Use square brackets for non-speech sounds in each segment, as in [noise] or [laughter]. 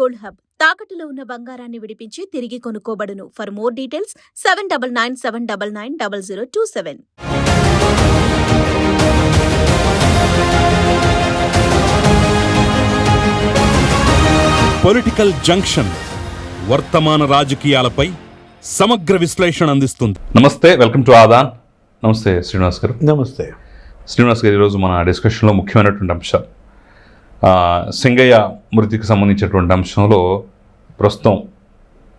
Gold hub. తాకట్టులో ఉన్న బంగారాన్ని విడిపించి తిరిగి కొనుక్కోబడును. For more details seven double nine seven double nine double zero two seven political junction వర్తమాన రాజకీయాలపై సమగ్ర విశ్లేషణ అందిస్తుంది. నమస్తే వెల్కమ్ టు ఆదాన్ నమస్తే శ్రీనివాస్ గారు. నమస్తే. శ్రీనివాస్ గారు ఈరోజు మన డిస్కషన్లో ముఖ్యమైనటువంటి అంశం ఆ, సింగయ్య మృతికి సంబంధించినటువంటి అంశంలో ప్రస్తుతం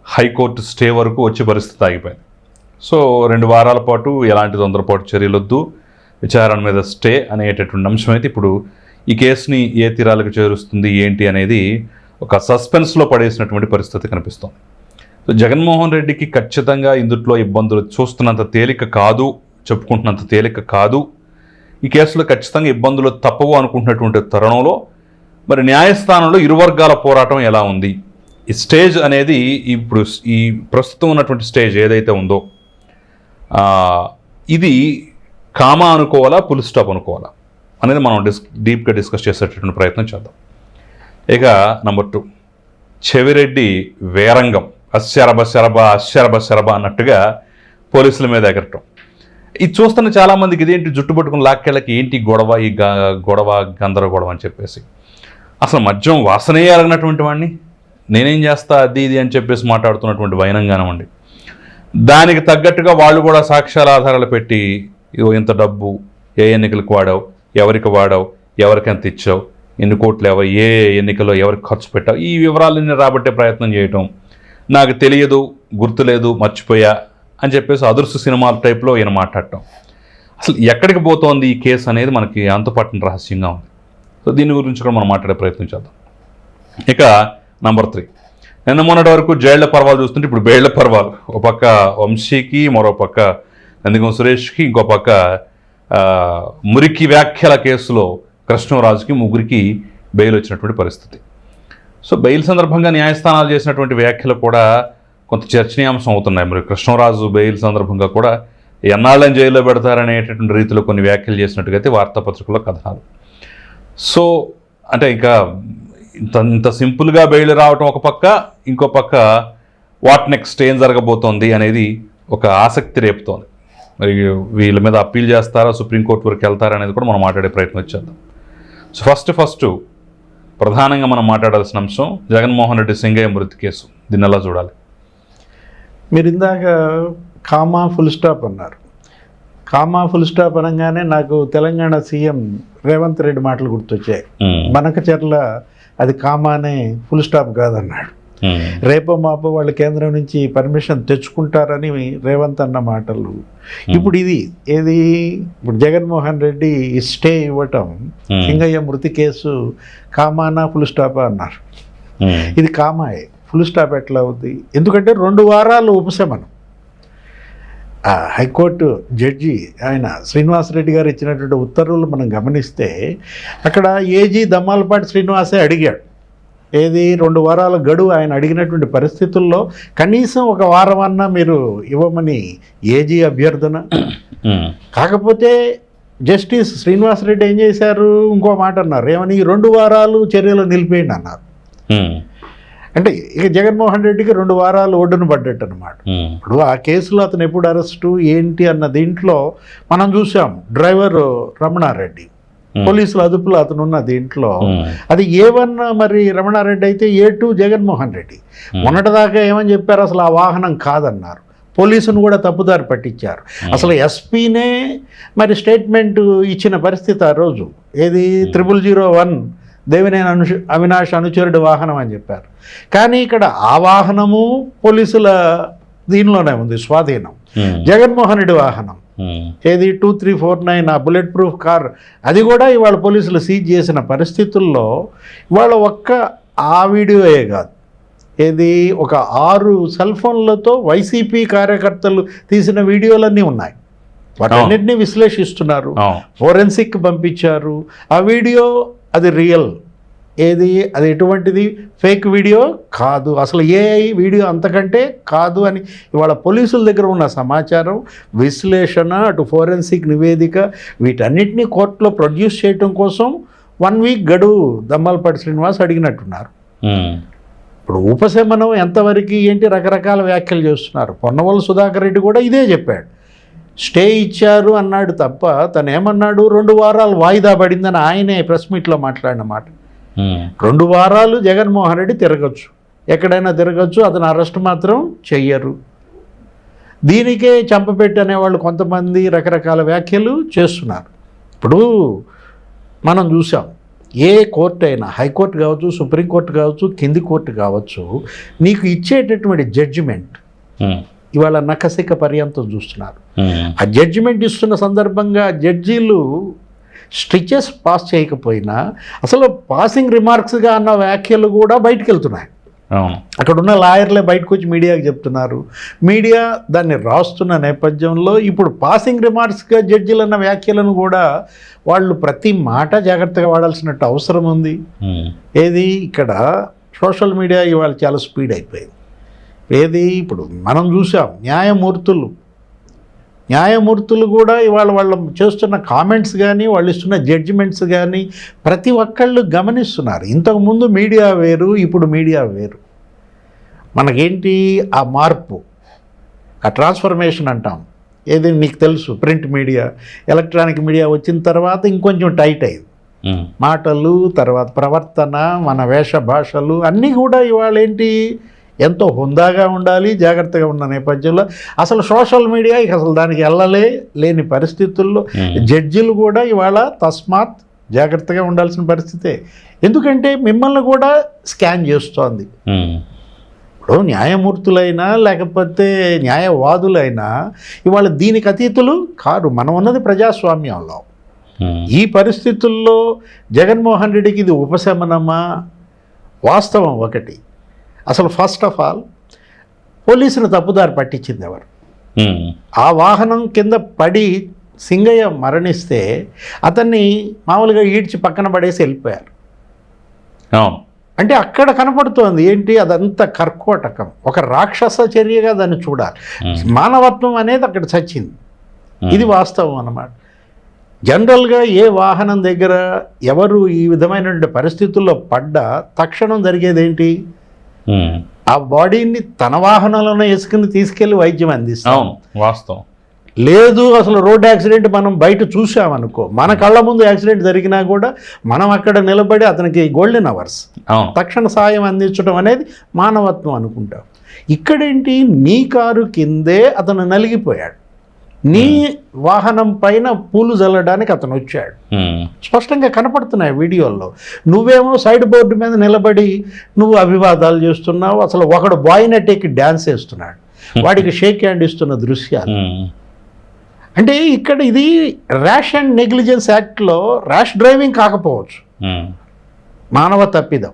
హైకోర్టు స్టే వరకు వచ్చే పరిస్థితి ఆగిపోయింది. సో రెండు వారాల పాటు ఎలాంటి తొందరపాటు చర్యలొద్దు విచారణ మీద స్టే అనేటటువంటి అంశం అయితే ఇప్పుడు ఈ కేసుని ఏ తీరాలకు చేరుస్తుంది ఏంటి అనేది ఒక సస్పెన్స్లో పడేసినటువంటి పరిస్థితి కనిపిస్తుంది. సో జగన్మోహన్ రెడ్డికి ఖచ్చితంగా ఇందుట్లో ఇబ్బందులు చూస్తున్నంత తేలిక కాదు చెప్పుకుంటున్నంత తేలిక కాదు. ఈ కేసులో ఖచ్చితంగా ఇబ్బందులు తప్పవు అనుకుంటున్నటువంటి తరుణంలో మరి న్యాయస్థానంలో ఇరు వర్గాల పోరాటం ఎలా ఉంది? ఈ స్టేజ్ అనేది ఇప్పుడు ఈ ప్రస్తుతం ఉన్నటువంటి స్టేజ్ ఏదైతే ఉందో ఇది కామా అనుకోవాలా పుల్ స్టాప్ అనుకోవాలా అనేది మనం డిస్ డీప్గా డిస్కస్ చేసేటటువంటి ప్రయత్నం చేద్దాం. ఇక నంబర్ టూ చెవిరెడ్డి వేరంగం అశ్శరభ శరభ అశ్శరభ శరభ అన్నట్టుగా పోలీసుల మీద ఎగరటం. ఇది చూస్తున్న చాలామందికి ఇదేంటి జుట్టు పట్టుకుని లాక్కెళ్ళకి ఏంటి గొడవ ఈ గ- గొడవ గందరగోళం అని చెప్పేసి. అసలు మద్యం వాసనే వాడిని నేనేం చేస్తా అది ఇది అని చెప్పేసి మాట్లాడుతున్నటువంటి వైనంగానమండి దానికి తగ్గట్టుగా వాళ్ళు కూడా సాక్ష్యాల ఆధారాలు పెట్టి ఇగో ఇంత డబ్బు ఏ ఎన్నికలకు వాడావు ఎవరికి వాడావు ఎవరికి ఎంత ఇచ్చావు ఎన్ని కోట్లు ఎవరు ఏ ఎన్నికల్లో ఎవరికి ఖర్చు పెట్టావు ఈ వివరాలన్నీ రాబట్టే ప్రయత్నం చేయటం నాకు తెలియదు గుర్తులేదు మర్చిపోయా అని చెప్పేసి అదృశ్య సినిమాల టైప్లో ఈయన మాట్లాడటం. అసలు ఎక్కడికి పోతోంది ఈ కేసు అనేది మనకి అంతపట్టిన రహస్యంగా ఉంది. సో దీని గురించి కూడా మనం మాట్లాడే ప్రయత్నం చేద్దాం. ఇక నంబర్ త్రీ నిన్న మొన్నటి వరకు జైళ్ళ పర్వాలు చూస్తుంటే ఇప్పుడు బేళ్ళ పర్వాలు. ఒక పక్క వంశీకి మరో పక్క నందిగం సురేష్కి ఇంకో పక్క మురికి వ్యాఖ్యల కేసులో కృష్ణరాజుకి ముగ్గురికి బెయిల్ వచ్చినటువంటి పరిస్థితి. సో బెయిల్ సందర్భంగా న్యాయస్థానాలు చేసినటువంటి వ్యాఖ్యలు కూడా కొంత చర్చనీయాంశం అవుతున్నాయి. మరి కృష్ణరాజు బెయిల్ సందర్భంగా కూడా ఎన్నాళ్ళని జైల్లో పెడతారనేటటువంటి రీతిలో కొన్ని వ్యాఖ్యలు చేసినట్టుగా అయితే వార్తాపత్రికల్లో కథనాలు. సో అంటే ఇంకా ఇంత ఇంత సింపుల్గా బెయిల్ రావటం ఒక పక్క ఇంకో పక్క వాట్ నెక్స్ట్ ఏం జరగబోతోంది అనేది ఒక ఆసక్తి రేపుతోంది. మరి వీళ్ళ మీద అప్పీల్ చేస్తారా సుప్రీంకోర్టు వరకు వెళ్తారా అనేది కూడా మనం మాట్లాడే ప్రయత్నం చేద్దాం. సో ఫస్ట్ ఫస్ట్ ప్రధానంగా మనం మాట్లాడాల్సిన అంశం జగన్మోహన్ రెడ్డి సింగయ్య మృతి కేసు. దీన్ని ఎలా చూడాలి? మీరు ఇందాక కామా ఫుల్ స్టాప్ అన్నారు. కామా ఫుల్ స్టాప్ అనగానే నాకు తెలంగాణ సీఎం రేవంత్ రెడ్డి మాటలు గుర్తొచ్చాయి. మనకచర్ల అది కామానే ఫుల్ స్టాప్ కాదన్నాడు. రేపో మాపో వాళ్ళు కేంద్రం నుంచి పర్మిషన్ తెచ్చుకుంటారని రేవంత్ అన్న మాటలు. ఇప్పుడు ఇది ఏది? ఇప్పుడు జగన్మోహన్ రెడ్డి స్టే ఇవ్వటం. సింగయ్య మృతి కేసు కామానా ఫుల్ స్టాప్ అన్నారు. ఇది కామాయే. ఫుల్ స్టాప్ ఎట్లా అవుద్ది? ఎందుకంటే రెండు వారాలు ఉపశమనం. హైకోర్టు జడ్జి ఆయన శ్రీనివాసరెడ్డి గారు ఇచ్చినటువంటి ఉత్తర్వులు మనం గమనిస్తే అక్కడ ఏజీ దమ్మాలపాటి శ్రీనివాసే అడిగాడు. ఏది? రెండు వారాల గడువు ఆయన అడిగినటువంటి పరిస్థితుల్లో కనీసం ఒక వారం అన్నా మీరు ఇవ్వమని ఏజీ అభ్యర్థన. [clears throat] కాకపోతే జస్టిస్ శ్రీనివాసరెడ్డి ఏం చేశారు? ఇంకో మాట అన్నారు. ఏమని? "ఈ రెండు వారాలు చర్యలు నిలిపేయండి అన్నారు. [clears throat] అంటే ఇక జగన్మోహన్ రెడ్డికి రెండు వారాలు ఒడ్డున పడ్డట్టు అనమాట. ఇప్పుడు ఆ కేసులో అతను ఎప్పుడు అరెస్టు ఏంటి అన్న దీంట్లో మనం చూసాం డ్రైవర్ రమణారెడ్డి. పోలీసుల అదుపులో అతను ఉన్న దీంట్లో. అది ఏ వన్ మరి రమణారెడ్డి అయితే ఏ టూ జగన్మోహన్ రెడ్డి. మొన్నటిదాకా ఏమని చెప్పారు అసలు ఆ వాహనం కాదన్నారు. పోలీసును కూడా తప్పుదారి పట్టించారు. అసలు ఎస్పీనే మరి స్టేట్మెంట్ ఇచ్చిన పరిస్థితి ఆ రోజు. ఏది త్రిబుల్ జీరో వన్ దేవినేని అను అవినాష్ అనుచరుడు వాహనం అని చెప్పారు. కానీ ఇక్కడ ఆ వాహనము పోలీసుల దీనిలోనే ఉంది స్వాధీనం. మ్మ్. జగన్మోహన్ రెడ్డి వాహనం. మ్మ్. ఏది టూ త్రీ ఫోర్ నైన్ ఆ బుల్లెట్ ప్రూఫ్ కార్ అది కూడా ఇవాళ పోలీసులు సీజ్ చేసిన పరిస్థితుల్లో ఇవాళ ఒక్క ఆ వీడియోయే కాదు. ఏది ఒక ఆరు సెల్ ఫోన్లతో వైసీపీ కార్యకర్తలు తీసిన వీడియోలన్నీ ఉన్నాయి. వాటన్నిటిని విశ్లేషిస్తున్నారు. ఫోరెన్సిక్ పంపించారు. ఆ వీడియో అది రియల్ ఏది అది ఎటువంటిది? ఫేక్ వీడియో కాదు. అసలు ఏ వీడియో అంతకంటే కాదు అని ఇవాళ పోలీసుల దగ్గర ఉన్న సమాచారం విశ్లేషణ అటు ఫోరెన్సిక్ నివేదిక వీటన్నిటినీ కోర్టులో ప్రొడ్యూస్ చేయటం కోసం వన్ వీక్ గడువు దమ్మలపాటి శ్రీనివాస్ అడిగినట్టున్నారు. మ్మ్. ఇప్పుడు ఉపశమనం ఎంతవరకు ఏంటి? రకరకాల వ్యాఖ్యలు చేస్తున్నారు. పొన్నవల్ సుధాకర్ రెడ్డి కూడా ఇదే చెప్పాడు. స్టే ఇచ్చారు అన్నాడు తప్ప తను ఏమన్నాడు రెండు వారాలు వాయిదా పడిందని ఆయనే ప్రెస్ మీట్లో మాట్లాడిన మాట. రెండు వారాలు జగన్మోహన్ రెడ్డి తిరగచ్చు. ఎక్కడైనా తిరగచ్చు అతను అరెస్ట్ మాత్రం చెయ్యరు. దీనికే చంపపెట్టి అనేవాళ్ళు కొంతమంది రకరకాల వ్యాఖ్యలు చేస్తున్నారు. ఇప్పుడు మనం చూసాం ఏ కోర్టు అయినా హైకోర్టు కావచ్చు సుప్రీంకోర్టు కావచ్చు కింది కోర్టు కావచ్చు నీకు ఇచ్చేటటువంటి జడ్జిమెంట్ ఇవాళ నకసిక పర్యంతం చూస్తున్నారు. ఉమ్, ఆ జడ్జిమెంట్ ఇస్తున్న సందర్భంగా జడ్జీలు స్టిచెస్ పాస్ చేయకపోయినా అసలు పాసింగ్ రిమార్క్స్గా అన్న వ్యాఖ్యలు కూడా బయటకు వెళ్తున్నాయి అక్కడ ఉన్న లాయర్లే బయటకు వచ్చి మీడియాకి చెప్తున్నారు. మీడియా దాన్ని రాస్తున్న నేపథ్యంలో ఇప్పుడు పాసింగ్ రిమార్క్స్గా జడ్జీలు అన్న వ్యాఖ్యలను కూడా వాళ్ళు ప్రతి మాట జాగ్రత్తగా వాడాల్సినట్టు అవసరం ఉంది. ఉమ్, ఏది? ఇక్కడ సోషల్ మీడియా ఇవాళ చాలా స్పీడ్ అయిపోయింది. ఏది? ఇప్పుడు మనం చూసాం న్యాయమూర్తులు. న్యాయమూర్తులు కూడా ఇవాళ వాళ్ళు చేస్తున్న కామెంట్స్ కానీ వాళ్ళు ఇస్తున్న జడ్జిమెంట్స్ కానీ ప్రతి ఒక్కళ్ళు గమనిస్తున్నారు. ఇంతకుముందు మీడియా వేరు ఇప్పుడు మీడియా వేరు. మనకేంటి? ఆ మార్పు. ఆ ట్రాన్స్ఫర్మేషన్ అంటాం. ఏది నీకు తెలుసు? Print media. ఎలక్ట్రానిక్ మీడియా వచ్చిన తర్వాత ఇంకొంచెం టైట్ అయింది. మాటలు తర్వాత ప్రవర్తన మన వేష భాషలు అన్నీ కూడా ఇవాళ ఏంటి ఎంతో హుందాగా ఉండాలి జాగ్రత్తగా ఉన్న నేపథ్యంలో అసలు సోషల్ మీడియా ఇక అసలు దానికి వెళ్ళలే లేని పరిస్థితుల్లో. జడ్జిలు కూడా ఇవాళ తస్మాత్ జాగ్రత్తగా ఉండాల్సిన పరిస్థితే. ఎందుకంటే మిమ్మల్ని కూడా స్కాన్ చేస్తోంది. ఇప్పుడు న్యాయమూర్తులైనా లేకపోతే న్యాయవాదులైనా ఇవాళ దీనికి అతీతులు కారు మనం ఉన్నది ప్రజాస్వామ్యంలో ఈ పరిస్థితుల్లో జగన్మోహన్ రెడ్డికి ఇది ఉపశమనమా? వాస్తవం ఒకటి. అసలు ఫస్ట్ ఆఫ్ ఆల్ పోలీసులు తప్పుదారి పట్టించింది ఎవరు? ఆ వాహనం కింద పడి సింగయ్య మరణిస్తే అతన్ని మామూలుగా ఈడ్చి పక్కన పడేసి వెళ్ళిపోయారు. అంటే అక్కడ కనపడుతోంది ఏంటి? అదంతా కర్కోటకం. ఒక రాక్షస చర్యగా దాన్ని చూడాలి. మానవత్వం అనేది అక్కడ చచ్చింది. ఇది వాస్తవం అన్నమాట. జనరల్గా ఏ వాహనం దగ్గర ఎవరు ఈ విధమైనటువంటి పరిస్థితుల్లో పడ్డా తక్షణం జరిగేది ఏంటి ఉమ్, ఆ బాడీని తన వాహనంలోనే వేసుకుని తీసుకెళ్ళి వైద్యం అందిస్తాం. వాస్తవం. లేదు అసలు రోడ్ యాక్సిడెంట్ మనం బయట చూసామనుకో మన కళ్ళ ముందు యాక్సిడెంట్ జరిగినా కూడా మనం అక్కడ నిలబడి అతనికి గోల్డెన్ అవర్స్ తక్షణ సాయం అందించడం అనేది మానవత్వం అనుకుంటాం. ఇక్కడేంటి? నీ కారు కిందే అతను నలిగిపోయాడు. నీ వాహనం పైన పూలు జల్లడానికి అతను వచ్చాడు. స్పష్టంగా కనపడుతున్నాయి వీడియోల్లో. నువ్వేమో సైడ్ బోర్డు మీద నిలబడి నువ్వు అభివాదాలు చేస్తున్నావు అసలు ఒకడు బాయ్ నెట్టేకి డ్యాన్స్ వేస్తున్నాడు. వాడికి షేక్ హ్యాండ్ ఇస్తున్న దృశ్యాలు. అంటే ఇక్కడ ఇది ర్యాష్ అండ్ నెగ్లిజెన్స్ యాక్ట్లో ర్యాష్ డ్రైవింగ్ కాకపోవచ్చు. మానవ తప్పిదం.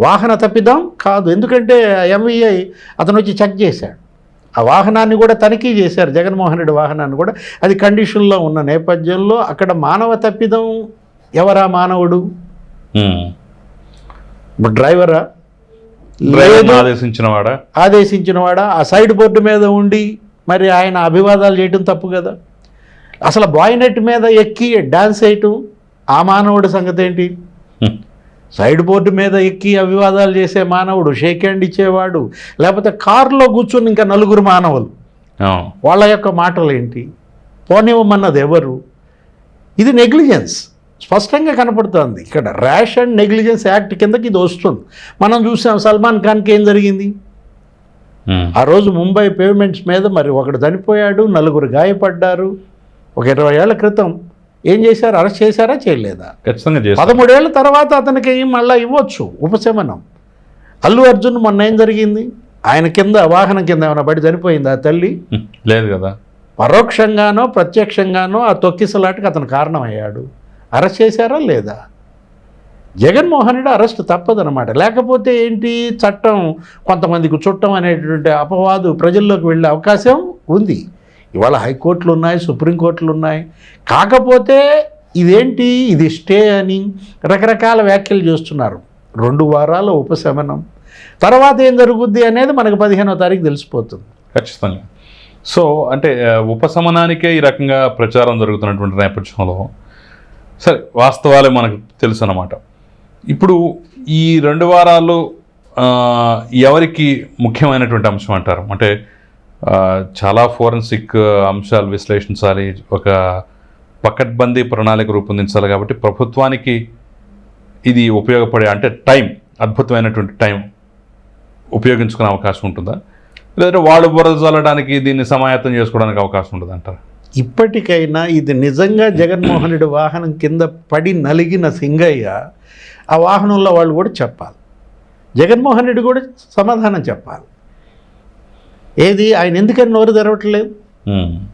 వాహన తప్పిదం కాదు. ఎందుకంటే ఎంవీఐ అతను వచ్చి చెక్ చేశాడు. ఆ వాహనాన్ని కూడా తనిఖీ చేశారు. జగన్మోహన్ రెడ్డి వాహనాన్ని కూడా. అది కండిషన్లో ఉన్న నేపథ్యంలో అక్కడ మానవ తప్పిదం ఎవరా మానవుడు? డ్రైవరా? డ్రైవర్ని లేదు. ఆదేశించిన వాడా ఆదేశించిన వాడా ఆ సైడ్ బోర్డు మీద ఉండి మరి ఆయన అభివాదాలు చేయటం తప్పు కదా? అసలు బాయ్నెట్ మీద ఎక్కి డాన్స్ చేయటం ఆ మానవుడి సంగతి ఏంటి సైడ్ బోర్డు మీద ఎక్కి అభివాదాలు చేసే మానవుడు షేక్ హ్యాండ్ ఇచ్చేవాడు లేకపోతే కారులో కూర్చుని ఇంకా నలుగురు మానవులు. వాళ్ళ యొక్క మాటలు ఏంటి పోనివ్వమన్నది ఎవరు? ఇది నెగ్లిజెన్స్. స్పష్టంగా కనపడుతోంది. ఇక్కడ ర్యాష్ అండ్ నెగ్లిజెన్స్ యాక్ట్ కిందకి ఇది వస్తుంది. మనం చూసాం సల్మాన్ ఖాన్కి ఏం జరిగింది? ఆ రోజు ముంబై పేమెంట్స్ మీద మరి ఒకడు చనిపోయాడు నలుగురు గాయపడ్డారు. ఒక ఇరవై ఏళ్ళ క్రితం ఏం చేశారు? అరెస్ట్ చేశారా? చేయలేదా? ఖచ్చితంగా చేస్తాను పదమూడేళ్ళ తర్వాత అతనికి మళ్ళీ ఇవ్వచ్చు? ఉపశమనం. అల్లు అర్జున్ మొన్న ఏం జరిగింది? ఆయన కింద వాహనం కింద ఏమైనా పడి చనిపోయింది తల్లి? లేదు కదా. పరోక్షంగానో ప్రత్యక్షంగానో ఆ తొక్కిసలాటకి అతను కారణమయ్యాడు. అరెస్ట్ చేశారా? లేదా? జగన్మోహన్ రెడ్డి అరెస్ట్ తప్పదనమాట లేకపోతే ఏంటి? చట్టం కొంతమందికి చుట్టం అనేటువంటి అపవాదు ప్రజల్లోకి వెళ్ళే అవకాశం ఉంది. ఇవాళ హైకోర్టులు ఉన్నాయి సుప్రీంకోర్టులు ఉన్నాయి కాకపోతే ఇదేంటి? ఇది స్టే అని రకరకాల వ్యాఖ్యలు చేస్తున్నారు. రెండు వారాల ఉపశమనం. తర్వాత ఏం జరుగుద్ది అనేది మనకు పదిహేనో తారీఖు తెలిసిపోతుంది. ఖచ్చితంగా. సో అంటే ఉపశమనానికే ఈ రకంగా ప్రచారం జరుగుతున్నటువంటి నేపథ్యంలో సరే వాస్తవాలే మనకు తెలుసు అన్నమాట ఇప్పుడు ఈ రెండు వారాలు ఎవరికి ముఖ్యమైనటువంటి అంశం అంటారు? అంటే చాలా ఫోరెన్సిక్ అంశాలు విశ్లేషించాలి ఒక పకడ్బందీ ప్రణాళిక రూపొందించాలి కాబట్టి ప్రభుత్వానికి ఇది ఉపయోగపడే అంటే టైం అద్భుతమైనటువంటి టైం ఉపయోగించుకునే అవకాశం ఉంటుందా? లేదంటే వాళ్ళు బురదలడానికి చల్లడానికి దీన్ని సమాయత్తం చేసుకోవడానికి అవకాశం ఉంటుంది అంటారు? ఇప్పటికైనా ఇది నిజంగా జగన్మోహన్ రెడ్డి వాహనం కింద పడి నలిగిన సింగయ్య ఆ వాహనంలో వాళ్ళు కూడా చెప్పాలి. జగన్మోహన్ రెడ్డి కూడా సమాధానం చెప్పాలి. ఏది? ఆయన ఎందుకని నోరు తెరవట్లేదు?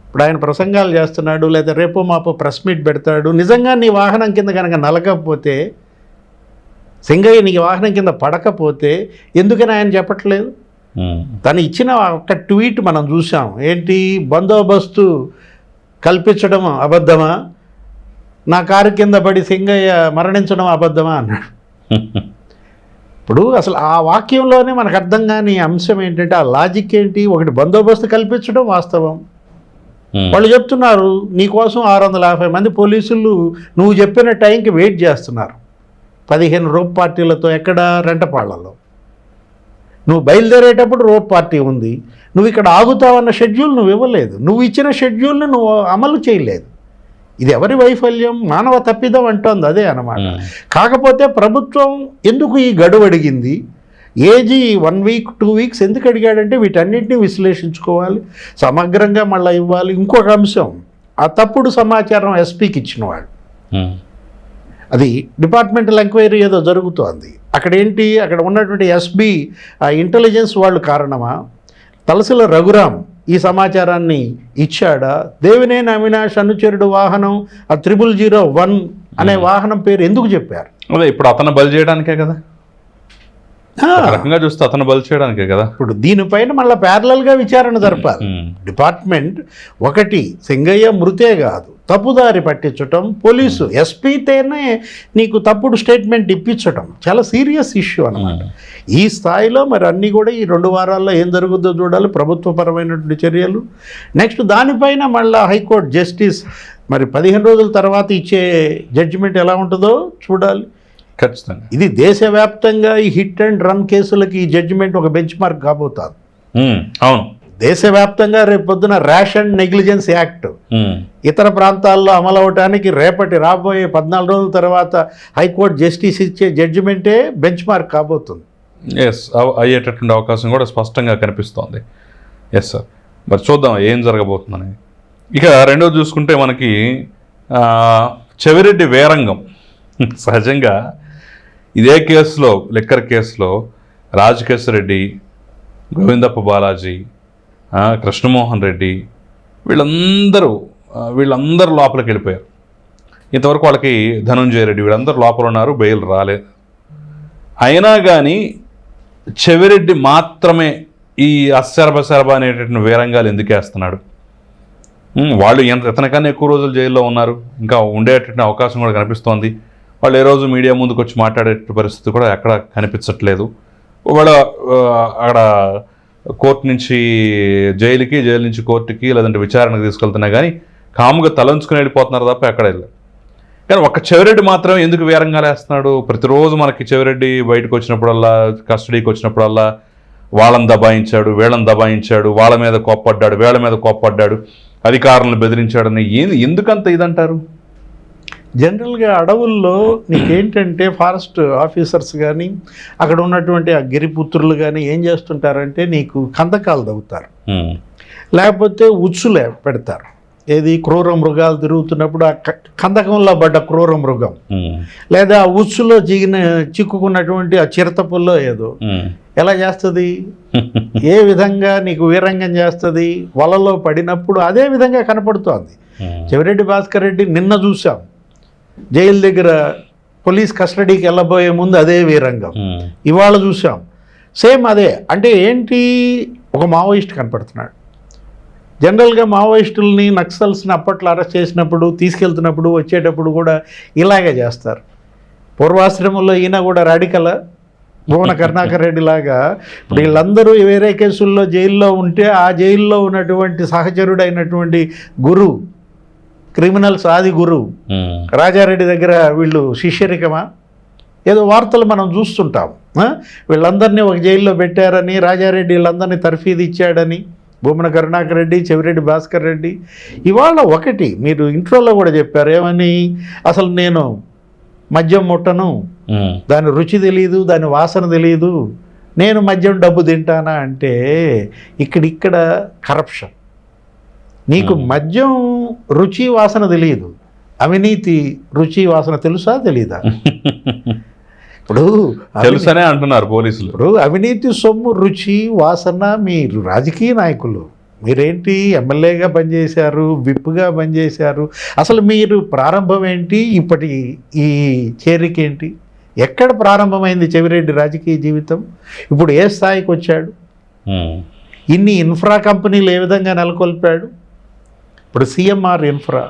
ఇప్పుడు ఆయన ప్రసంగాలు చేస్తున్నాడు లేదా రేపో మాపో ప్రెస్ మీట్ పెడతాడు. నిజంగా నీ వాహనం కింద కనుక నలగకపోతే సింగయ్య నీ వాహనం కింద పడకపోతే ఎందుకని ఆయన చెప్పట్లేదు? తను ఇచ్చిన ఒక ట్వీట్ మనం చూసాం ఏంటి? బందోబస్తు కల్పించడం అబద్ధమా? నా కారు కింద పడి సింగయ్య మరణించడం అబద్ధమా? అన్నాడు. [laughs] ఇప్పుడు అసలు ఆ వాక్యంలోనే మనకు అర్థం కాని అంశం ఏంటంటే ఆ లాజిక్ ఏంటి? ఒకటి బందోబస్తు కల్పించడం వాస్తవం. వాళ్ళు చెప్తున్నారు నీకోసం ఆరు వందల యాభై మంది పోలీసులు నువ్వు చెప్పిన టైంకి వెయిట్ చేస్తున్నారు. పదిహేను రోప్ పార్టీలతో ఎక్కడ? రెంటపాళ్ళలో నువ్వు బయలుదేరేటప్పుడు రోప్ పార్టీ ఉంది. నువ్వు ఇక్కడ ఆగుతావన్న షెడ్యూల్ నువ్వు ఇవ్వలేదు. నువ్వు ఇచ్చిన షెడ్యూల్ని నువ్వు అమలు చేయలేదు. ఇది ఎవరి వైఫల్యం? మానవ తప్పిదం అంటోంది అదే అన్నమాట. ఉమ్. కాకపోతే ప్రభుత్వం ఎందుకు ఈ గడువు అడిగింది? AG one week two weeks ఎందుకు అడిగాడంటే వీటన్నిటిని విశ్లేషించుకోవాలి సమగ్రంగా మళ్ళీ ఇవ్వాలి. ఇంకొక అంశం ఆ తప్పుడు సమాచారం ఎస్పీకి ఇచ్చినవాడు. అది డిపార్ట్మెంటల్ ఎంక్వైరీ ఏదో జరుగుతోంది. అక్కడ ఏంటి? అక్కడ ఉన్నటువంటి ఎస్బీ ఆ ఇంటెలిజెన్స్ వాళ్ళు కారణమా? తలసిల రఘురాం ఈ సమాచారాన్ని ఇచ్చాడా? దేవినేని అవినాష్ అనుచరుడు వాహనం ఆ త్రిబుల్ జీరో వన్ అనే వాహనం పేరు ఎందుకు చెప్పారు? అదే ఇప్పుడు అతను బలి చేయడానికే కదా. రకంగా చూస్తే అతను బలి చేయడానికే కదా. ఇప్పుడు దీనిపైన మళ్ళీ ప్యారలల్గా విచారణ జరపాలి. డిపార్ట్మెంట్ ఒకటి సింగయ్య మృతే కాదు. తప్పుదారి పట్టించటం పోలీసు ఎస్పీతేనే నీకు తప్పుడు స్టేట్మెంట్ ఇప్పించటం చాలా సీరియస్ ఇష్యూ అన్నమాట. ఉమ్, ఈ స్థాయిలో మరి అన్నీ కూడా ఈ రెండు వారాల్లో ఏం జరుగుతుందో చూడాలి ప్రభుత్వపరమైనటువంటి చర్యలు. నెక్స్ట్ దానిపైన మళ్ళీ హైకోర్టు జస్టిస్ మరి పదిహేను రోజుల తర్వాత ఇచ్చే జడ్జిమెంట్ ఎలా ఉంటుందో చూడాలి. ఖచ్చితంగా. ఇది దేశవ్యాప్తంగా ఈ హిట్ అండ్ రన్ కేసులకి ఈ జడ్జిమెంట్ ఒక బెంచ్ మార్క్ కాబోతుంది అవును. దేశవ్యాప్తంగా రేపు పొద్దున ర్యాష్ అండ్ నెగ్లిజెన్స్ యాక్ట్ ఇతర ప్రాంతాల్లో అమలు అవడానికి రేపటి రాబోయే పద్నాలుగు రోజుల తర్వాత హైకోర్టు జస్టిస్ ఇచ్చే జడ్జిమెంటే బెంచ్ మార్క్ కాబోతుంది ఎస్ అయ్యేటటువంటి అవకాశం కూడా స్పష్టంగా కనిపిస్తోంది. ఎస్ సార్ మరి చూద్దాం ఏం జరగబోతుందని. ఇక రెండోది చూసుకుంటే మనకి చెవిరెడ్డి వేరంగం. సహజంగా ఇదే కేసులో లిక్కర్ కేసులో రాజకేశ్వరెడ్డి గోవిందప్ప బాలాజీ కృష్ణమోహన్ రెడ్డి వీళ్ళందరూ వీళ్ళందరూ లోపలికి వెళ్ళిపోయారు. ఇంతవరకు వాళ్ళకి ధనుంజయ రెడ్డి వీళ్ళందరూ లోపల ఉన్నారు బెయిల్ రాలేదు. అయినా కానీ చెవిరెడ్డి మాత్రమే ఈ అశ్శరబశరబ అనేటటువంటి వీరంగాలు ఎందుకేస్తున్నాడు వాళ్ళు ఎంత ఇతనికన్నా ఎక్కువ రోజులు జైల్లో ఉన్నారు. ఇంకా ఉండేటటువంటి అవకాశం కూడా కనిపిస్తోంది. వాళ్ళు ఏ రోజు మీడియా ముందుకు వచ్చి మాట్లాడే పరిస్థితి కూడా ఎక్కడ కనిపించట్లేదు. వాళ్ళ అక్కడ కోర్టు నుంచి జైలుకి జైలు నుంచి కోర్టుకి లేదంటే విచారణకు తీసుకెళ్తున్నా కానీ కాముగా తలంచుకుని వెళ్ళిపోతున్నారు తప్ప ఎక్కడ వెళ్ళారు. కానీ ఒక్క చెవిరెడ్డి మాత్రం ఎందుకు వేరంగా లేస్తున్నాడు? ప్రతిరోజు మనకి చెవిరెడ్డి బయటకు వచ్చినప్పుడల్లా కస్టడీకి వచ్చినప్పుడల్లా వాళ్ళని దబాయించాడు వీళ్ళని దబాయించాడు వాళ్ళ మీద కోప్పడ్డాడు వీళ్ళ మీద కోప్పడ్డాడు అధికారులను బెదిరించాడని ఏంది ఎందుకంత ఇదంటారు? జనరల్గా అడవుల్లో నీకేంటంటే ఫారెస్ట్ ఆఫీసర్స్ కానీ అక్కడ ఉన్నటువంటి ఆ గిరిపుత్రులు కానీ ఏం చేస్తుంటారంటే నీకు కందకాలు తవ్వుతారు. లేకపోతే ఉచ్చులే పెడతారు. ఏది క్రూర మృగాలు తిరుగుతున్నప్పుడు ఆ కందకంలో పడ్డ క్రూర మృగం. లేదా ఆ ఉచ్చులో జిగిన చిక్కుకున్నటువంటి ఆ చిరతపుల్లో ఏదో. ఎలా చేస్తుంది? ఏ విధంగా నీకు వీరంగం చేస్తుంది? వలలో పడినప్పుడు అదే విధంగా కనపడుతోంది. చెవిరెడ్డి భాస్కర్ రెడ్డి నిన్న చూసాం జైలు దగ్గర పోలీస్ కస్టడీకి వెళ్ళబోయే ముందు అదే వీరంగం. ఇవాళ చూసాం. సేమ్ అదే. అంటే ఏంటి? ఒక మావోయిస్ట్ కనపడుతున్నాడు. జనరల్గా మావోయిస్టుల్ని నక్సల్స్ని అప్పట్లో అరెస్ట్ చేసినప్పుడు తీసుకెళ్తున్నప్పుడు వచ్చేటప్పుడు కూడా ఇలాగే చేస్తారు. పూర్వాశ్రమంలో ఈయన కూడా రాడికల భువన కరుణాకర్ రెడ్డి లాగా. ఇప్పుడు వీళ్ళందరూ వేరే కేసుల్లో జైల్లో ఉంటే ఆ జైల్లో ఉన్నటువంటి సహచరుడైనటువంటి గురు క్రిమినల్స్ ఆది గురు ఉమ్, రాజారెడ్డి దగ్గర వీళ్ళు శిష్యరికమా? ఏదో వార్తలు మనం చూస్తుంటాం? వీళ్ళందరినీ ఒక జైల్లో పెట్టారని రాజారెడ్డి వీళ్ళందరినీ తర్ఫీదు ఇచ్చాడని భూమన కరుణాకర్ రెడ్డి చెవిరెడ్డి భాస్కర్ రెడ్డి. ఇవాళ ఒకటి మీరు ఇంట్రోలో కూడా చెప్పారు ఏమని? అసలు నేను మద్యం ముట్టను దాని రుచి తెలియదు దాని వాసన తెలియదు నేను మద్యం డబ్బు తింటానా అంటే ఇక్కడ ఇక్కడ కరప్షన్. నీకు. మద్యం రుచి వాసన తెలియదు. అవినీతి రుచి వాసన తెలుసా తెలీదా? ఇప్పుడు తెలుసనే అంటున్నారు పోలీసులు. ఇప్పుడు అవినీతి సొమ్ము రుచి వాసన మీరు రాజకీయ నాయకులు. మీరేంటి ఎమ్మెల్యేగా పనిచేశారు విప్గా పనిచేశారు? అసలు మీరు ప్రారంభం ఏంటి? ఇప్పటి ఈ చేరిక ఏంటి? ఎక్కడ ప్రారంభమైంది చెవిరెడ్డి రాజకీయ జీవితం? ఇప్పుడు ఏ స్థాయికి వచ్చాడు? ఇన్ని ఇన్ఫ్రా కంపెనీలు ఏ విధంగా నెలకొల్పాడు? ఇప్పుడు CMR infra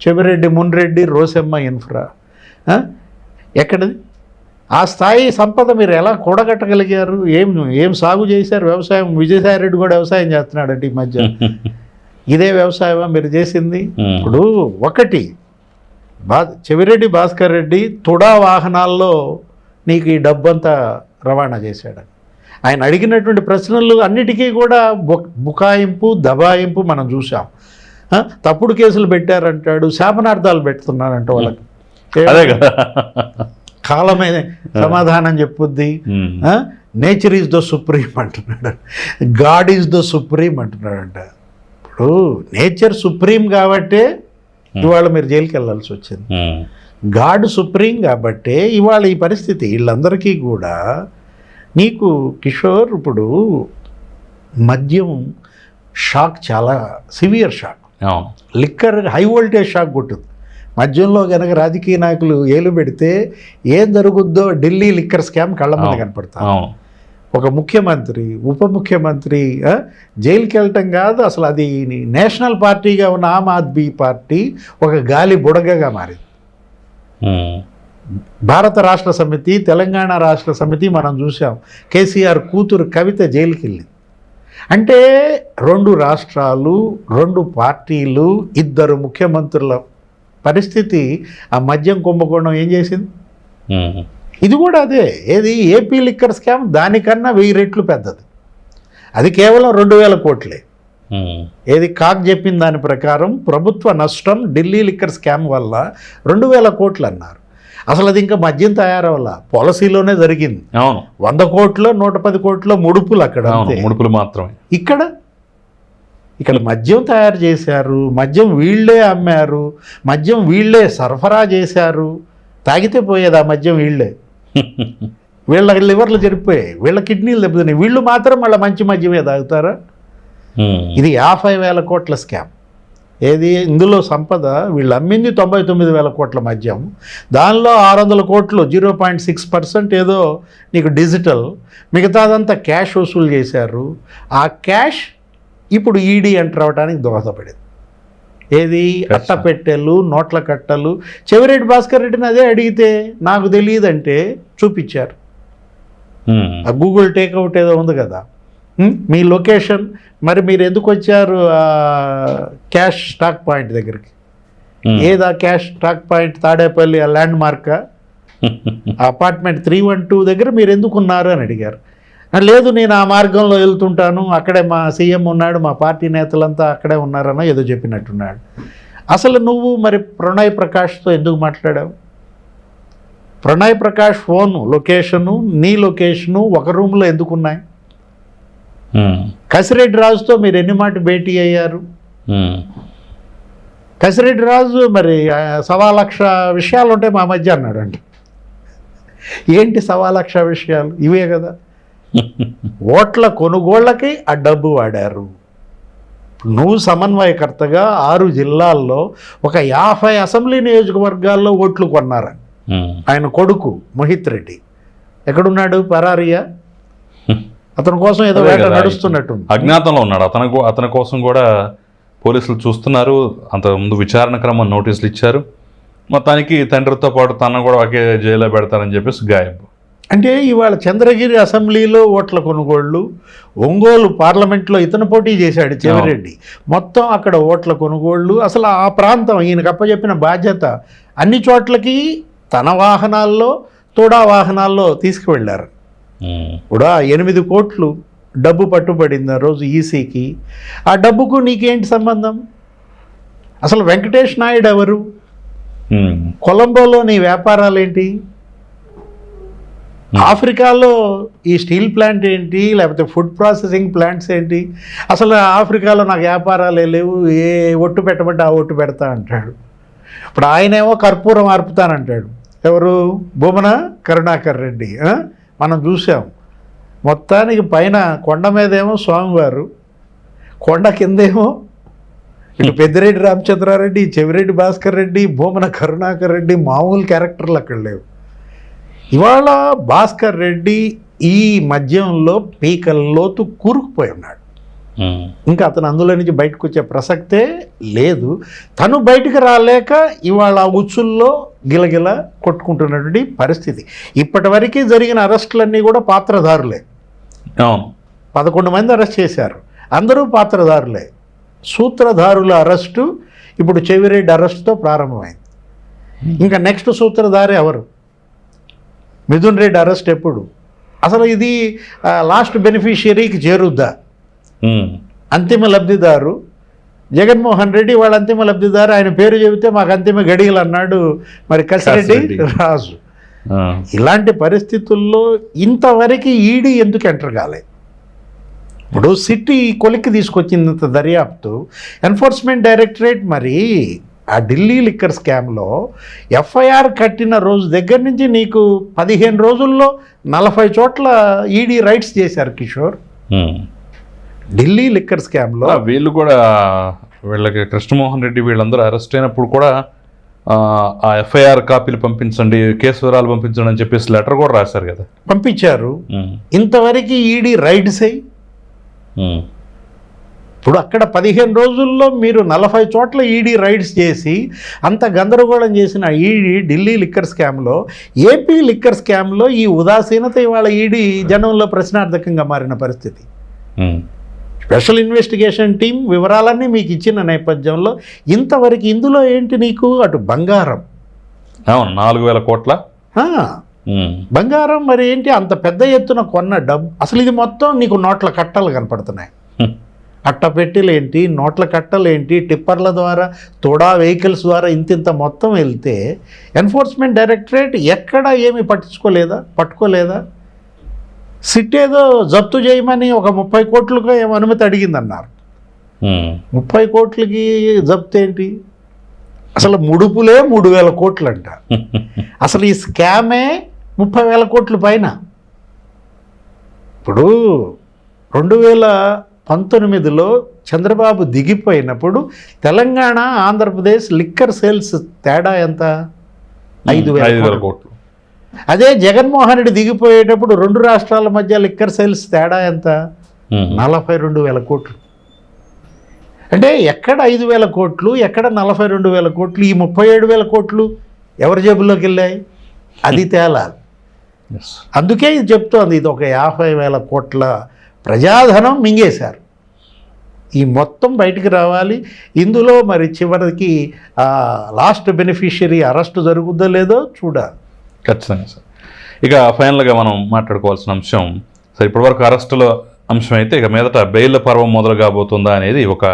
Chevireddy Munreddy రోసెమ్మ infra? ఎక్కడది? ఆ స్థాయి సంపద మీరు ఎలా కూడగట్టగలిగారు? ఏం ఏం సాగు చేశారు? వ్యవసాయం విజయసాయి రెడ్డి కూడా వ్యవసాయం చేస్తున్నాడంటే ఈ మధ్య. [laughs] ఇదే వ్యవసాయమా మీరు చేసింది? ఇప్పుడు ఒకటి బా చెవిరెడ్డి భాస్కర్ రెడ్డి తుడా వాహనాల్లో నీకు ఈ డబ్బంతా రవాణా చేశాడు. ఆయన అడిగినటువంటి ప్రశ్నలు అన్నిటికీ కూడా బు- బుకాయింపు దబాయింపు మనం చూసాం తప్పుడు కేసులు పెట్టారంటాడు శాపనార్థాలు పెడుతున్నారంట వాళ్ళకి. అదే కదా. కాలమే సమాధానం చెప్పుద్ది. నేచర్ ఈజ్ ద సుప్రీం అంటున్నాడు. గాడ్ ఈజ్ ద సుప్రీం అంటున్నాడంట. ఇప్పుడు నేచర్ సుప్రీం కాబట్టే ఇవాళ మీరు జైలుకి వెళ్ళాల్సి వచ్చింది. గాడ్ సుప్రీం కాబట్టే ఇవాళ ఈ పరిస్థితి. వీళ్ళందరికీ కూడా నీకు కిషోర్ ఇప్పుడు మద్యం షాక్ చాలా severe shock. Liquor high voltage shock కొట్టుద్ది మద్యంలో కనుక రాజకీయ నాయకులు ఏలు పెడితే ఏం జరుగుద్దో ఢిల్లీ లిక్కర్ స్కామ్ కళ్ళ మీద. కనపడతా. ఒక ముఖ్యమంత్రి ఉప ముఖ్యమంత్రి జైలుకి వెళ్ళటం కాదు అసలు అది నేషనల్ పార్టీగా ఉన్న ఆమ్ ఆద్మీ పార్టీ ఒక గాలి బుడగగా మారింది. భారత రాష్ట్ర సమితి తెలంగాణ రాష్ట్ర సమితి మనం చూసాం. కేసీఆర్ కూతురు కవిత జైలుకి వెళ్ళింది అంటే రెండు రాష్ట్రాలు రెండు పార్టీలు ఇద్దరు ముఖ్యమంత్రుల పరిస్థితి ఆ మద్యం కుంభకోణం ఏం చేసింది? ఇది కూడా అదే. ఏది? ఏపీ లిక్కర్ స్కామ్ దానికన్నా వెయ్యి రెట్లు పెద్దది. అది కేవలం రెండు వేల కోట్లే. ఏది? కాక్ చెప్పిన దాని ప్రకారం ప్రభుత్వ నష్టం ఢిల్లీ లిక్కర్ స్కామ్ వల్ల రెండు వేల కోట్లు అన్నారు అసలు అది ఇంకా మద్యం తయారవల్ల పాలసీలోనే జరిగింది. అవును. వంద కోట్లో నూట పది కోట్లో ముడుపులు అక్కడ. ముడుపులు మాత్రమే. ఇక్కడ? ఇక్కడ మద్యం తయారు చేశారు మద్యం వీళ్ళే అమ్మారు మద్యం వీళ్ళే సరఫరా చేశారు. తాగితే పోయేది ఆ మద్యం వీళ్ళే. [laughs] వీళ్ళ లివర్లు చెడిపోయాయి. వీళ్ళ కిడ్నీలు దెబ్బతిన్నాయి. వీళ్ళు మాత్రం మళ్ళీ మంచి మద్యమే తాగుతారా? ఇది యాభై వేల కోట్ల స్కామ్. ఏది? ఇందులో సంపద వీళ్ళు అమ్మింది తొంభై తొమ్మిది వేల కోట్ల మద్యం. దానిలో ఆరు వందల కోట్లు జీరో పాయింట్ సిక్స్ పర్సెంట్ ఏదో నీకు డిజిటల్. మిగతాదంతా క్యాష్ వసూలు చేశారు. ఆ క్యాష్ ఇప్పుడు ఈడీ ఎంటర్ అవడానికి దోహదపడింది. ఏది? అట్టపెట్టెలు నోట్ల కట్టలు. చెవిరెడ్డి భాస్కర్ రెడ్డిని అదే అడిగితే నాకు తెలియదంటే చూపించారు. ఆ గూగుల్ టేక్అవుట్ ఏదో ఉంది కదా? మీ లొకేషన్ మరి మీరు ఎందుకు వచ్చారు క్యాష్ స్టాక్ పాయింట్ దగ్గరికి? ఉమ్, ఏదా క్యాష్ స్టాక్ పాయింట్ తాడేపల్లి ఆ ల్యాండ్ మార్కా అపార్ట్మెంట్ త్రీ వన్ టూ దగ్గర మీరు ఎందుకు ఉన్నారు అని అడిగారు. "ఆ, లేదు నేను ఆ మార్గంలో వెళ్తుంటాను. అక్కడే మా సీఎం ఉన్నాడు మా పార్టీ నేతలంతా అక్కడే ఉన్నారనో ఏదో చెప్పినట్టున్నాడు. అసలు నువ్వు మరి ప్రణయ్ ప్రకాష్తో ఎందుకు మాట్లాడావు? ప్రణయ్ ప్రకాష్ ఫోను లొకేషను నీ లొకేషను ఒక రూమ్లో ఎందుకు ఉన్నాయి ఉమ్, కసిరెడ్డి రాజుతో మీరు ఎన్ని మాట భేటీ అయ్యారు? ఉమ్, కసిరెడ్డి రాజు మరి సవా లక్ష విషయాలు ఉంటాయి మా మధ్య అన్నాడు అంట ఏంటి సవా లక్ష విషయాలు? ఇవే కదా. [laughs] ఓట్ల కొనుగోళ్ళకి ఆ డబ్బు వాడారు. నువ్వు సమన్వయకర్తగా ఆరు జిల్లాల్లో ఒక యాభై అసెంబ్లీ నియోజకవర్గాల్లో ఓట్లు కొన్నారని. ఉమ్, ఆయన కొడుకు మోహిత్ రెడ్డి. ఎక్కడున్నాడు? పరారియా? అతని కోసం ఏదో వేట నడుస్తున్నట్టుంది. అజ్ఞాతంలో ఉన్నాడు. అతను అతని కోసం కూడా పోలీసులు చూస్తున్నారు. అంత ముందు విచారణ క్రమం నోటీసులు ఇచ్చారు. మొత్తానికి తండ్రితో పాటు తన కూడా ఒకే జైల్లో పెడతారని చెప్పేసి గాయబు అంటే ఇవాళ చంద్రగిరి అసెంబ్లీలో ఓట్ల కొనుగోళ్ళు ఒంగోలు పార్లమెంట్లో ఇతను పోటీ చేశాడు చెవిరెడ్డి. మొత్తం అక్కడ ఓట్ల కొనుగోళ్ళు అసలు ఆ ప్రాంతం ఈయనకు అప్పచెప్పిన బాధ్యత అన్ని చోట్లకి తన వాహనాల్లో తోడా వాహనాల్లో తీసుకువెళ్ళారు. ఆ ఎనిమిది కోట్లు డబ్బు పట్టుబడింది ఆ రోజు ఈసీకి. ఆ డబ్బుకు నీకేంటి సంబంధం? అసలు వెంకటేష్ నాయుడు ఎవరు. కొలంబోలో నీ వ్యాపారాలు ఏంటి ఆఫ్రికాలో ఈ స్టీల్ ప్లాంట్ ఏంటి? లేకపోతే ఫుడ్ ప్రాసెసింగ్ ప్లాంట్స్ ఏంటి? అసలు ఆఫ్రికాలో నాకు వ్యాపారాలే లేవు ఏ ఒట్టు పెట్టమంటే ఆ ఒట్టు పెడతా అంటాడు. ఇప్పుడు ఆయనేమో కర్పూరం ఆర్పుతానంటాడు. ఎవరు? భూమన కరుణాకర్ రెడ్డి? మనం చూసాం. మొత్తానికి పైన కొండ మీదేమో స్వామివారు కొండ కిందేమో ఇటు పెద్దిరెడ్డి రామచంద్రారెడ్డి చెవిరెడ్డి భాస్కర్ రెడ్డి భూమన కరుణాకర్ రెడ్డి మామూలు క్యారెక్టర్లు అక్కడ లేవు. ఇవాళ భాస్కర్ రెడ్డి ఈ మద్యంలో పీకల్లోతు కూరుకుపోయి ఉన్నాడు. ఇంకా అతను అందులో నుంచి బయటకు వచ్చే ప్రసక్తే లేదు. తను బయటకు రాలేక ఇవాళ ఆ ఉచ్చుల్లో గిలగిల కొట్టుకుంటున్నటువంటి పరిస్థితి. ఇప్పటివరకు జరిగిన అరెస్టులన్నీ కూడా పాత్రధారులే. పదకొండు మంది అరెస్ట్ చేశారు. అందరూ పాత్రధారులే. సూత్రధారుల అరెస్టు ఇప్పుడు చెవిరెడ్డి అరెస్టుతో ప్రారంభమైంది. ఇంకా నెక్స్ట్ సూత్రధారి ఎవరు? మిథున్ రెడ్డి అరెస్ట్ ఎప్పుడు? అసలు ఇది లాస్ట్ బెనిఫిషియరీకి చేరుద్దా. అంతిమ లబ్ధిదారు జగన్మోహన్ రెడ్డి వాళ్ళ అంతిమ లబ్ధిదారు ఆయన పేరు చెబితే మాకు అంతిమ గడియలు అన్నాడు మరి కసిరెడ్డి. రాజు. ఇలాంటి పరిస్థితుల్లో ఇంతవరకు ఈడీ ఎందుకు ఎంటర్ కాలే ఇప్పుడు సిటీ కొలిక్కి తీసుకొచ్చింది దర్యాప్తు ఎన్ఫోర్స్మెంట్ డైరెక్టరేట్ మరి ఆ ఢిల్లీ లిక్కర్ స్కామ్లో ఎఫ్ఐఆర్ కట్టిన రోజు దగ్గర నుంచి నీకు పదిహేను రోజుల్లో నలభై చోట్ల ఈడీ రైట్స్ చేశారు కిషోర్. ఢిల్లీ లిక్కర్ స్కామ్లో వీళ్ళు కూడా వీళ్ళకి కృష్ణమోహన్ రెడ్డి వీళ్ళందరూ అరెస్ట్ అయినప్పుడు కూడా ఆ, ఎఫ్ఐఆర్ కాపీలు పంపించండి కేసు వివరాలు పంపించండి అని చెప్పేసి లెటర్ కూడా రాశారు కదా పంపించారు. ఇంతవరకు ఈడీ రైడ్స్ అయ్యి. ఇప్పుడు అక్కడ పదిహేను రోజుల్లో మీరు నలభై చోట్ల ఈడీ రైడ్స్ చేసి అంత గందరగోళం చేసిన ఈడీ ఢిల్లీ లిక్కర్ స్కామ్లో ఏపీ లిక్కర్ స్కామ్లో ఈ ఉదాసీనత ఇవాళ ఈడీ జనంలో ప్రశ్నార్థకంగా మారిన పరిస్థితి. స్పెషల్ ఇన్వెస్టిగేషన్ టీం వివరాలన్నీ మీకు ఇచ్చిన నేపథ్యంలో ఇంతవరకు ఇందులో ఏంటి నీకు అటు బంగారం? అవును నాలుగు వేల కోట్ల. బంగారం మరి ఏంటి? అంత పెద్ద ఎత్తున కొన్న డబ్బు. అసలు ఇది మొత్తం నీకు నోట్ల కట్టలు కనపడుతున్నాయి. హ్మ్. అట్టపెట్టెలేంటి నోట్ల కట్టలేంటి? టిప్పర్ల ద్వారా తోడా వెహికల్స్ ద్వారా ఇంతింత మొత్తం వెళ్తే ఎన్ఫోర్స్మెంట్ డైరెక్టరేట్ ఎక్కడ ఏమి పట్టించుకోలేదా? పట్టుకోలేదా? సిట్ ఏదో జప్తు చేయమని ఒక ముప్పై కోట్లకు ఏమో అనుమతి అడిగిందన్నారు. ముప్పై కోట్లకి జప్తు ఏంటి? అసలు ముడుపులే మూడు వేల కోట్లు అంట [laughs] అసలు ఈ స్కామే ముప్పై వేల కోట్ల పైన. ఇప్పుడు రెండు వేల పంతొమ్మిదిలో చంద్రబాబు దిగిపోయినప్పుడు తెలంగాణ ఆంధ్రప్రదేశ్ లిక్కర్ సేల్స్ తేడా ఎంత? ఐదు వేల కోట్లు. అదే జగన్మోహన్ రెడ్డి దిగిపోయేటప్పుడు రెండు రాష్ట్రాల మధ్య లిక్కర్ సేల్స్ తేడా ఎంత. నలభై రెండు వేల కోట్లు. అంటే ఎక్కడ ఐదు వేల కోట్లు ఎక్కడ నలభై రెండు వేల కోట్లు ఈ ముప్పై ఏడు వేల కోట్లు ఎవరి జేబుల్లోకి వెళ్ళాయి? అది తేలాలి. అందుకే ఇది చెప్తోంది ఇది ఒక యాభై వేల కోట్ల ప్రజాధనం మింగేశారు. ఈ మొత్తం బయటికి రావాలి. ఇందులో మరి చివరికి లాస్ట్ బెనిఫిషియరీ అరెస్ట్ జరుగుద్దో లేదో చూడాలి. ఖచ్చితంగా సార్. ఇక ఫైనల్గా మనం మాట్లాడుకోవాల్సిన అంశం సరే ఇప్పటివరకు అరెస్టుల అంశం అయితే ఇక మీదట బెయిల్ పర్వం మొదలు కాబోతుందా అనేది ఒక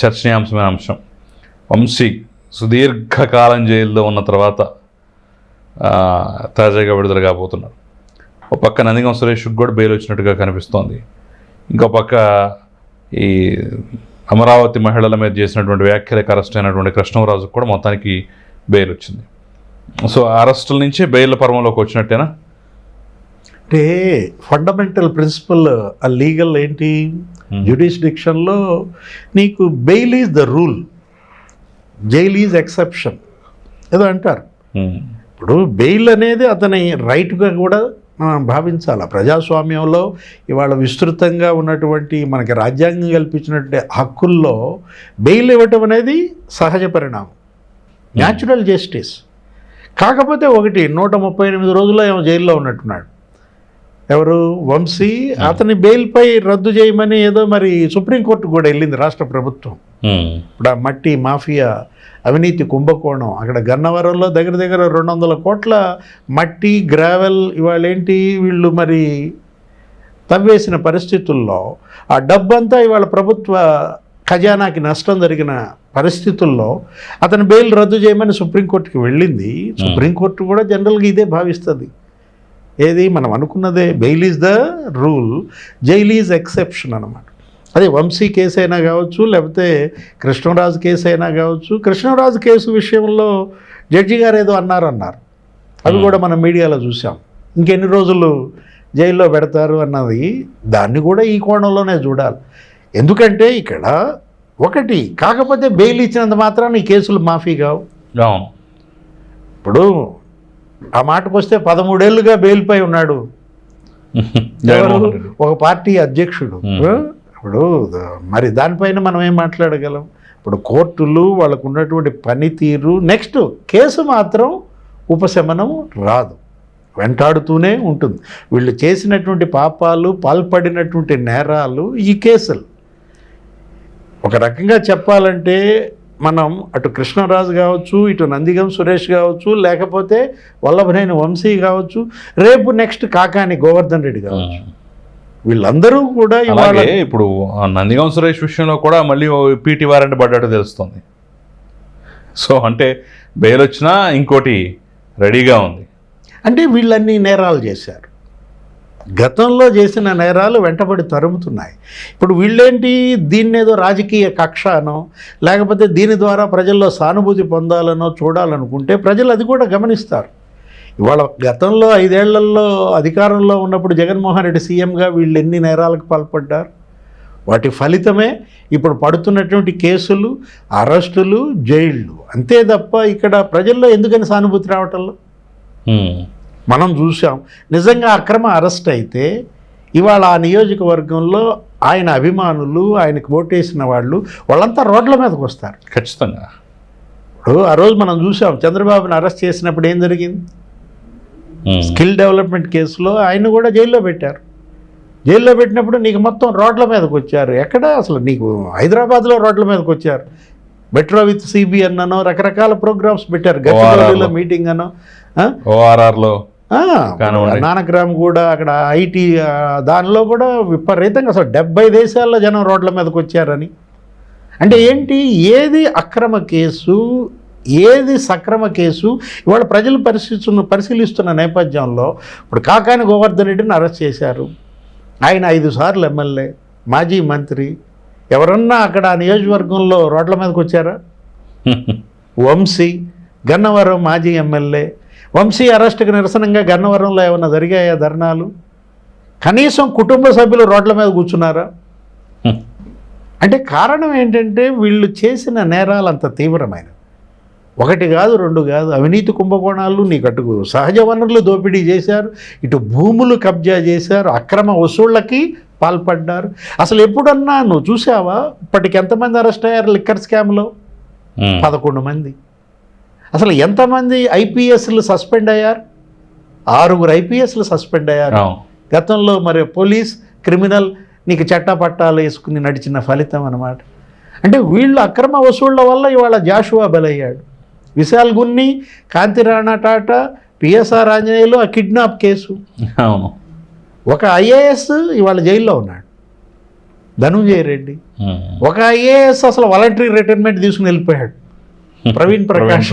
చర్చనీయాంశమైన అంశం. వంశీ సుదీర్ఘకాలం జైల్లో ఉన్న తర్వాత తాజాగా విడుదల కాబోతున్నారు. ఒక పక్క నందిగం సురేష్కి కూడా బెయిల్ వచ్చినట్టుగా కనిపిస్తోంది. ఇంకో పక్క ఈ అమరావతి మహిళల మీద చేసినటువంటి వ్యాఖ్యలకు అరెస్ట్ అయినటువంటి కృష్ణరాజుకు కూడా మొత్తానికి బెయిల్ వచ్చింది. సో అరెస్టుల నుంచి బెయిల్ పర్వంలోకి వచ్చినట్టేనా? అంటే ఫండమెంటల్ ప్రిన్సిపల్ ఆ లీగల్ ఏంటి? Hmm. జ్యుడిస్డిక్షన్లో నీకు bail is the rule. Jail is exception. ఏదో అంటారు. ఉమ్. ఇప్పుడు బెయిల్ అనేది అతని రైట్గా కూడా మనం భావించాలి? ప్రజాస్వామ్యంలో ఇవాళ విస్తృతంగా ఉన్నటువంటి మనకి రాజ్యాంగం కల్పించినటువంటి హక్కుల్లో బెయిల్ ఇవ్వటం అనేది సహజ పరిణామం. న్యాచురల్ జస్టిస్ కాకపోతే ఒకటి నూట ముప్పై ఎనిమిది రోజుల్లో ఏమో జైల్లో ఉన్నట్టున్నాడు. ఎవరు? వంశీ. అతని బెయిల్పై రద్దు చేయమని ఏదో మరి సుప్రీంకోర్టు కూడా వెళ్ళింది రాష్ట్ర ప్రభుత్వం. ఉమ్. ఇప్పుడు ఆ మట్టి మాఫియా అవినీతి కుంభకోణం అక్కడ గన్నవరంలో దగ్గర దగ్గర రెండు వందల కోట్ల మట్టి గ్రావెల్ ఇవాళ ఏంటి వీళ్ళు మరి తవ్వేసిన పరిస్థితుల్లో ఆ డబ్బంతా ఇవాళ ప్రభుత్వ ఖజానాకి నష్టం జరిగిన పరిస్థితుల్లో అతను బెయిల్ రద్దు చేయమని సుప్రీంకోర్టుకి వెళ్ళింది. సుప్రీంకోర్టు కూడా జనరల్గా ఇదే భావిస్తుంది. ఏది మనం అనుకున్నదే bail is the rule jail is exception అనమాట అదే వంశీ కేసు అయినా కావచ్చు లేకపోతే కృష్ణరాజు కేసు అయినా కావచ్చు కృష్ణరాజు కేసు విషయంలో జడ్జి గారు ఏదో అన్నారు అన్నారు అవి కూడా మనం మీడియాలో చూసాం. ఇంకెన్ని రోజులు జైల్లో పెడతారు అన్నది దాన్ని కూడా ఈ కోణంలోనే చూడాలి. ఎందుకంటే ఇక్కడ ఒకటి కాకపోతే బెయిల్ ఇచ్చినంత మాత్రాన ఈ కేసులు మాఫీ కావు. ఇప్పుడు ఆ మాటకు వస్తే పదమూడేళ్ళుగా బెయిల్పై ఉన్నాడు. [laughs] ఒక పార్టీ అధ్యక్షుడు. Hmm. ఇప్పుడు మరి దానిపైన మనం ఏం మాట్లాడగలం? ఇప్పుడు కోర్టులు వాళ్ళకు ఉన్నటువంటి పనితీరు నెక్స్ట్ కేసు మాత్రం ఉపశమనం రాదు. వెంటాడుతూనే ఉంటుంది. వీళ్ళు చేసినటువంటి పాపాలు పాల్పడినటువంటి నేరాలు ఈ కేసులు. ఒక రకంగా చెప్పాలంటే మనం అటు కృష్ణరాజు కావచ్చు ఇటు నందిగం సురేష్ కావచ్చు లేకపోతే వల్లభనేని వంశీ కావచ్చు రేపు నెక్స్ట్ కాకాని గోవర్ధన్ రెడ్డి కావచ్చు. వీళ్ళందరూ కూడా ఇవాళ ఇప్పుడు నందిగం సురేష్ విషయంలో కూడా మళ్ళీ పీటీ వారెంట్ పడ్డట్టు తెలుస్తుంది. సో అంటే బెయిల్ వచ్చినా ఇంకోటి రెడీగా ఉంది. అంటే వీళ్ళన్ని నేరాలు చేశారు. గతంలో చేసిన నేరాలు వెంటబడి తరుముతున్నాయి. ఇప్పుడు వీళ్ళేంటి? దీన్ని ఏదో రాజకీయ కక్షనో లేకపోతే దీని ద్వారా ప్రజల్లో సానుభూతి పొందాలనో చూడాలనుకుంటే ప్రజలు అది కూడా గమనిస్తారు. ఇవాళ గతంలో ఐదేళ్ళలో అధికారంలో ఉన్నప్పుడు జగన్మోహన్ రెడ్డి సీఎంగా వీళ్ళు ఎన్ని నేరాలకు పాల్పడ్డారు? వాటి ఫలితమే ఇప్పుడు పడుతున్నటువంటి కేసులు అరెస్టులు జైళ్ళు అంతే తప్ప ఇక్కడ ప్రజల్లో ఎందుకని సానుభూతి రావటంలో? మనం చూసాం నిజంగా అక్రమ అరెస్ట్ అయితే ఇవాళ ఆ నియోజకవర్గంలో ఆయన అభిమానులు ఆయనకు ఓటేసిన వాళ్ళు వాళ్ళంతా రోడ్ల మీదకి వస్తారు. ఖచ్చితంగా. ఇప్పుడు ఆ రోజు మనం చూసాం చంద్రబాబుని అరెస్ట్ చేసినప్పుడు ఏం జరిగింది. స్కిల్ డెవలప్మెంట్ కేసులో ఆయన కూడా జైల్లో పెట్టారు. జైల్లో పెట్టినప్పుడు నీకు మొత్తం రోడ్ల మీదకి వచ్చారు. ఎక్కడ అసలు నీకు హైదరాబాద్లో రోడ్ల మీదకి వచ్చారు? మెట్రో విత్ సిబిఎన్ అనో రకరకాల ప్రోగ్రామ్స్ పెట్టారు. గచ్చిబౌలిలో. మీటింగ్ అనో? ఓఆర్ఆర్లో నానక్రామ్ కూడా అక్కడ ఐటీ దానిలో కూడా విపరీతంగా అసలు డెబ్బై దేశాల్లో జనం రోడ్ల మీదకి వచ్చారని. అంటే ఏంటి? ఏది అక్రమ కేసు ఏది సక్రమ కేసు ఇవాళ ప్రజలు పరిశీలిస్తున్న పరిశీలిస్తున్న నేపథ్యంలో ఇప్పుడు కాకాని గోవర్ధన్ రెడ్డిని అరెస్ట్ చేశారు. ఆయన ఐదు సార్లు ఎమ్మెల్యే మాజీ మంత్రి. ఎవరన్నా అక్కడ నియోజకవర్గంలో రోడ్ల మీదకి వచ్చారా? [laughs] వంశీ గన్నవరం మాజీ ఎమ్మెల్యే. వంశీ అరెస్టుకు నిరసనంగా గన్నవరంలో ఏమైనా జరిగాయా ధర్నాలు? కనీసం కుటుంబ సభ్యులు రోడ్ల మీద కూర్చున్నారా? అంటే కారణం ఏంటంటే వీళ్ళు చేసిన నేరాలు అంత తీవ్రమైనవి. ఒకటి కాదు రెండు కాదు అవినీతి కుంభకోణాలు నీకు అటు సహజ వనరులు దోపిడీ చేశారు ఇటు భూములు కబ్జా చేశారు అక్రమ వసూళ్ళకి పాల్పడ్డారు. అసలు ఎప్పుడన్నా నువ్వు చూసావా? ఇప్పటికి ఎంతమంది అరెస్ట్ అయ్యారు లిక్కర్ స్కామ్లో. పదకొండు మంది. అసలు ఎంతమంది ఐపీఎస్లు సస్పెండ్ అయ్యారు? ఆరుగురు ఐపీఎస్లు సస్పెండ్ అయ్యారు. గతంలో మరి పోలీస్ క్రిమినల్ నీకు చట్టపట్టాలు వేసుకుని నడిచిన ఫలితం అన్నమాట. అంటే వీళ్ళు అక్రమ వసూళ్ళ వల్ల ఇవాళ జాషువా బలయ్యాడు. విశాల్ గున్ని కాంతిరాణా టాటా పిఎస్ఆర్ ఆంజనేయులు ఆ కిడ్నాప్ కేసు. అవును. ఒక ఐఏఎస్ ఇవాళ జైల్లో ఉన్నాడు. ధనుంజయ రెడ్డి. ఒక ఐఏఎస్ అసలు వాలంటరీ రిటైర్మెంట్ తీసుకుని వెళ్ళిపోయాడు. ప్రవీణ్ ప్రకాష్.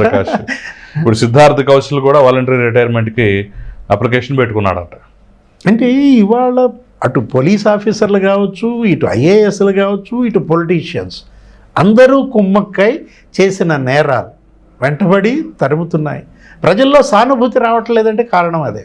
ఇప్పుడు సిద్ధార్థ్ కౌశల్ కూడా వాలంటరీ రిటైర్మెంట్కి అప్లికేషన్ పెట్టుకున్నాడట. అంటే ఇవాళ అటు పోలీస్ ఆఫీసర్లు కావచ్చు ఇటు ఐఏఎస్లు కావచ్చు ఇటు పొలిటీషియన్స్ అందరూ కుమ్మక్కై చేసిన నేరాలు వెంటబడి తరుముతున్నాయి. ప్రజల్లో సానుభూతి రావట్లేదంటే కారణం అదే.